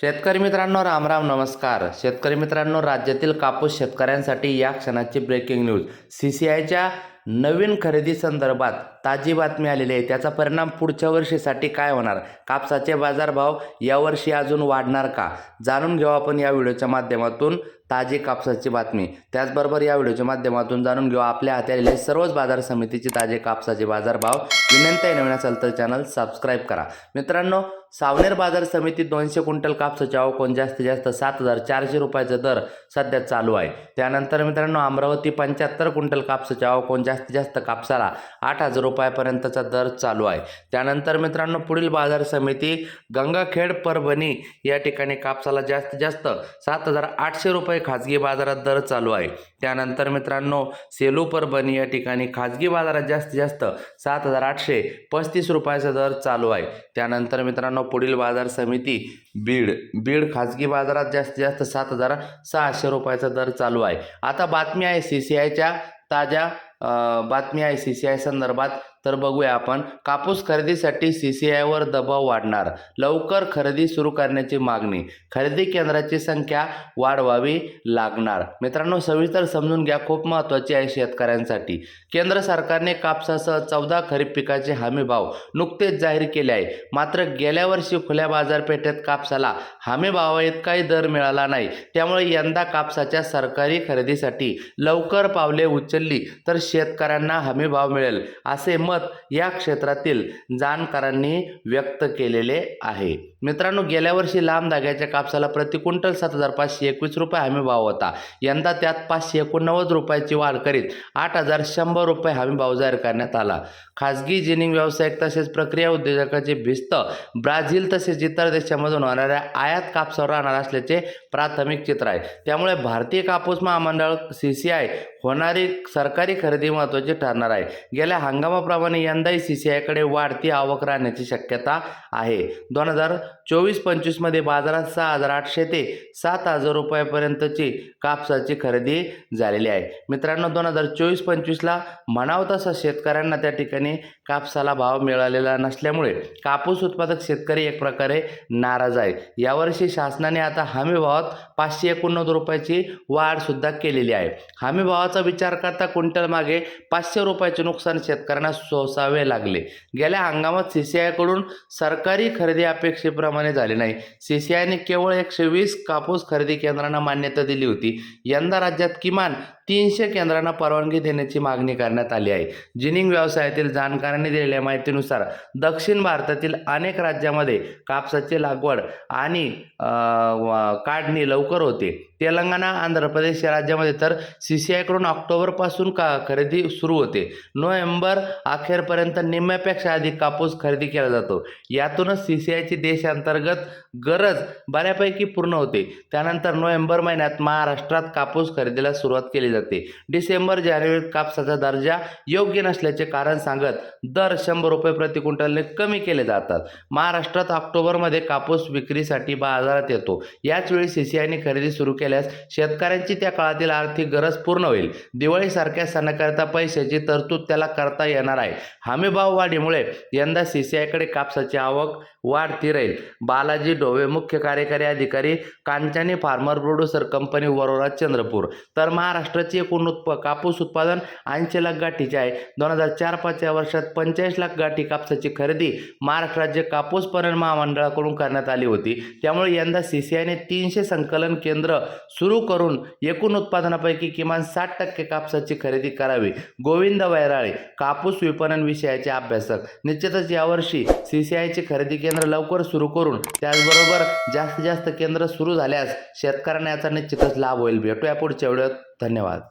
शेतकरी मित्रांनो रामराम नमस्कार. शेतकरी मित्रांनो राज्यातील कापूस शेतकऱ्यांसाठी या क्षणाची ब्रेकिंग न्यूज सी सी आयच्या नवीन खरेदी संदर्भात ताजी बातमी आलेली आहे. त्याचा परिणाम पुढच्या वर्षीसाठी काय होणार? कापसाचे बाजारभाव यावर्षी अजून वाढणार का? जाणून घेऊ आपण या व्हिडिओच्या माध्यमातून ताजी कापसाची बातमी. त्याचबरोबर या व्हिडिओच्या माध्यमातून जाणून घेऊ आपल्या हाती आलेले सर्वच बाजार समितीचे ताजे कापसाचे बाजारभाव. विनंती नवीन असेल तर चॅनल सबस्क्राईब करा. मित्रांनो सावनेर बाजार समितीत दोनशे क्विंटल कापसाचे आवक जास्तीत जास्त सात हजार चारशे रुपयाचा दर सध्या चालू आहे. त्यानंतर मित्रांनो अमरावती पंच्याहत्तर क्विंटल कापसाचे आवक जास्तीत जास्त कापसाला आठ हजार रुपयापर्यंतचा दर चालू आहे. त्यानंतर मित्रांनो पुढील बाजार समिती गंगाखेड परभणी या ठिकाणी कापसाला जास्तीत जास्त सात हजार आठशे रुपये खाजगी बाजारात दर चालू आहे. त्यानंतर मित्रांनो सेलू परभणी या ठिकाणी खाजगी बाजारात जास्तीत जास्त सात हजार आठशे पस्तीस रुपयाचा दर चालू आहे. त्यानंतर मित्रांनो पुढील बाजार समिती बीड. बीड खाजगी बाजारात जास्तीत जास्त सात हजार सहाशे रुपयाचा दर चालू आहे. आता बातमी आहे सी सी आयच्या ताज्या बातमी आहे सी सी आय संदर्भात. तर बघूया आपण. कापूस खरेदीसाठी सी सी आयवर दबाव वाढणार. लवकर खरेदी सुरू करण्याची मागणी. खरेदी केंद्राची संख्या वाढवावी लागणार. मित्रांनो सविस्तर समजून घ्या. खूप महत्त्वाची आहे शेतकऱ्यांसाठी. केंद्र सरकारने कापसासह चौदा खरीप पिकाचे हमी भाव नुकतेच जाहीर केले आहे. मात्र गेल्या वर्षी खुल्या बाजारपेठेत कापसाला हमी भावाइतकाही दर मिळाला नाही. त्यामुळे यंदा कापसाच्या सरकारी खरेदीसाठी लवकर पावले उचलली तर शेतकऱ्यांना हमी भाव मिळेल असे मत या क्षेत्रातील जाणकारांनी व्यक्त केलेले आहे. मित्रांनो गेल्या वर्षी लांब धाग्याच्या कापसाला प्रति क्विंटल सात हजार पाचशे एकवीस रुपये हमीभाव होता. यंदा त्यात पाचशे एकोणनव्वद रुपयाची वाढ करीत आठ हजार शंभर रुपये हमीभाव जाहीर करण्यात आला. खाजगी जिनिंग व्यावसायिक तसेच प्रक्रिया उद्योजकाची भिस्त ब्राझील तसेच इतर देशामधून होणाऱ्या आयात कापसावर राहणार असल्याचे प्राथमिक चित्र आहे. त्यामुळे भारतीय कापूस महामंडळ सी सी आय होणारी सरकारी खरेदी महत्त्वाची ठरणार आहे. गेल्या हंगामाप्रमाणे यंदाही सी सी आयकडे वाढती आवक राहण्याची शक्यता आहे. दोन हजार चोवीस पंचवीसमध्ये बाजारात सहा हजार आठशे ते सात हजार रुपयापर्यंतची कापसाची खरेदी झालेली आहे. मित्रांनो दोन हजार चोवीस पंचवीसला म्हणावं तसा शेतकऱ्यांना त्या ठिकाणी कापसाला भाव मिळालेला नसल्यामुळे कापूस उत्पादक शेतकरी एक प्रकारे नाराज आहे. यावर्षी शासनाने आता हमी भावात पाचशे एकोणनव्वद रुपयाची वाढसुद्धा केलेली आहे. हमी भावाचा विचार करता क्विंटल मागे पाचशे रुपयाचे नुकसान शेतकऱ्यांना सोसावे लागले. गेल्या हंगामात सी सी आयकडून सरकारी खरेदी अपेक्षेप्रमाणे झाली नाही. सी सी आयने केवळ एकशे वीस कापूस खरेदी केंद्रांना मान्यता दिली होती. यंदा राज्यात किमान तीनशे केंद्रांना परवानगी देण्याची मागणी करण्यात आली आहे. जिनिंग व्यवसायातील जाणकारांनी दिलेल्या माहितीनुसार दक्षिण भारतातील अनेक राज्यामध्ये कापसाची लागवड आणि काढणी लवकर होते. तेलंगणा आंध्र प्रदेश या राज्यामध्ये तर सी सी आयकडून ऑक्टोबरपासून का खरेदी सुरू होते. नोव्हेंबर अखेरपर्यंत निम्म्यापेक्षा अधिक कापूस खरेदी केला जातो. यातूनच सी सी आयची देशांतर्गत गरज बऱ्यापैकी पूर्ण होते. त्यानंतर नोव्हेंबर महिन्यात महाराष्ट्रात कापूस खरेदीला सुरुवात केली जाते. डिसेंबर जानेवारीत कापसाचा दर्जा योग्य नसल्याचे कारण सांगत दर शंभर रुपये प्रति क्विंटलने कमी केले जातात. महाराष्ट्रात ऑक्टोबरमध्ये कापूस विक्रीसाठी बाजारात येतो. याच वेळी खरेदी सुरू केल्यास शेतकऱ्यांची त्या काळातील आर्थिक गरज पूर्ण होईल. दिवाळीसारख्या सणाकरिता पैशाची तरतूद त्याला करता येणार आहे. हमीभाव वाढीमुळे यंदा सी सी आयकडे कापसाची आवक वाढती राहील. बालाजी डोवे मुख्य कार्यकारी अधिकारी Kanchani farmer producer company Warora Chandrapur. तर महाराष्ट्र महाराष्ट्राची एकूण उत्प कापूस उत्पादन ऐंशी लाख गाठीचे आहे. दोन हजार चार पाच या वर्षात पंचेचाळीस लाख गाठी कापसाची खरेदी महाराष्ट्र राज्य कापूस पणन महामंडळाकडून करण्यात आली होती. त्यामुळे यंदा सी सी आयने तीनशे संकलन केंद्र सुरू करून एकूण उत्पादनापैकी किमान साठ टक्के कापसाची खरेदी करावी. गोविंद वैराळे कापूस विपणन विषयाचे अभ्यासक. निश्चितच यावर्षी सी सी आयची खरेदी केंद्र लवकर सुरू करून त्याचबरोबर जास्तीत जास्त केंद्र सुरू झाल्यास शेतकऱ्यांना याचा निश्चितच लाभ होईल. भेटूया पुढच्या व्हिडिओत. धन्यवाद